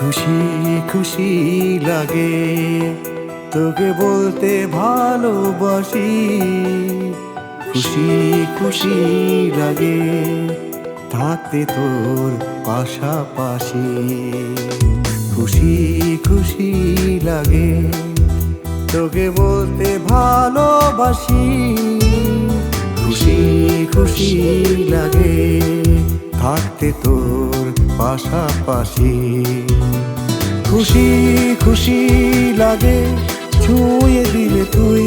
খুশি খুশি লাগে। তোকে বলতে ভালোবাসি। খুশি খুশি লাগে থাকতে তোর পাশাপাশি। খুশি খুশি লাগে তোকে বলতে ভালোবাসি। খুশি খুশি লাগে থাকতে তোর পাশাপাশি। খুশি খুশি লাগে ছুঁয়ে দিলে তুই।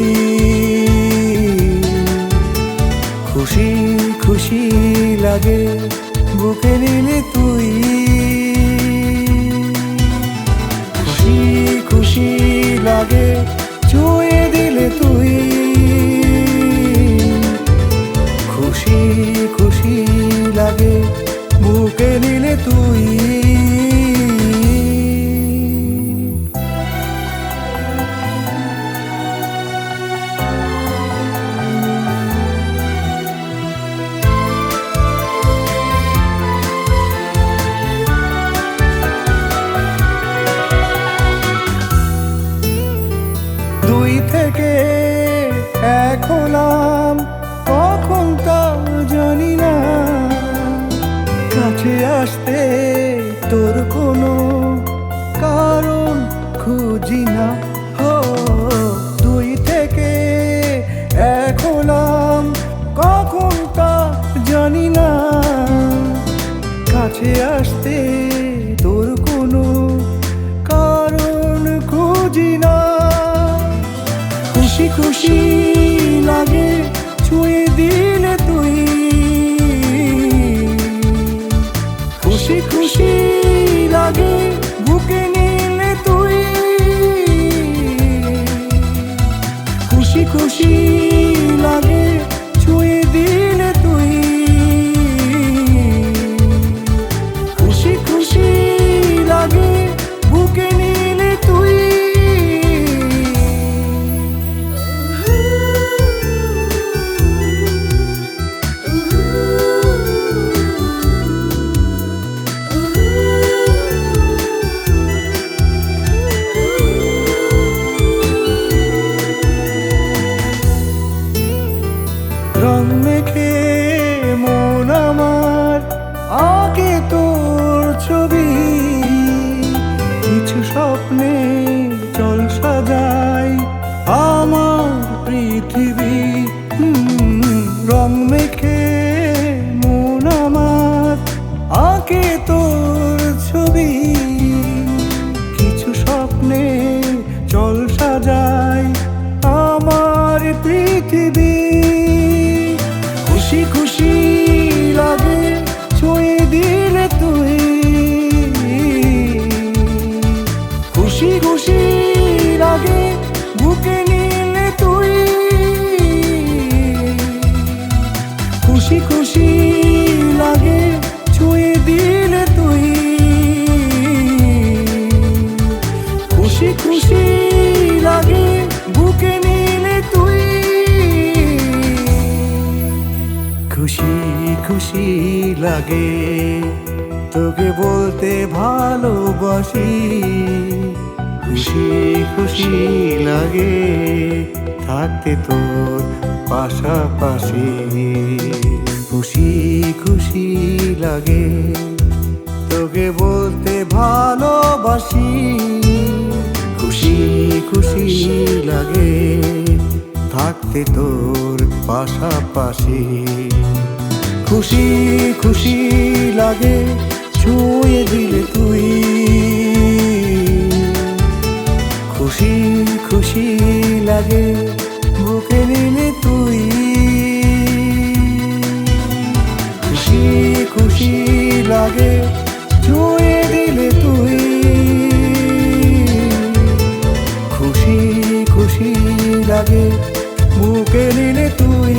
খুশি খুশি লাগে বুকে নিলে তুই। থেকে এখন কখন তা জানি না। কাছে আসতে তোর কোনো কারণ খুঁজি না। হো থেকে কখন তা জানি না। কাছে আসতে তোর কোনো কারণ খুঁজি না। খুশি খুশি লাগে ছুঁয়ে দিলে তুই। খুশি খুশি লাগে বুকে নিলে তুই। খুশি খুশি তোর ছবি খুশি খুশি লাগে। তোকে বলতে ভালোবাসি। খুশি খুশি লাগে থাকতে তোর পাশাপাশি। খুশি খুশি লাগে তোকে বলতে ভালোবাসি। খুশি খুশি লাগে। থাকতে তোর পাশাপাশি। খুশি খুশি লাগে ছুঁয়ে দিলে তুই। খুশি খুশি লাগে বুকে নিলে তুই। খুশি খুশি লাগে ছুঁয়ে দিলে তুই। খুশি খুশি লাগে মুখে নিলে তুই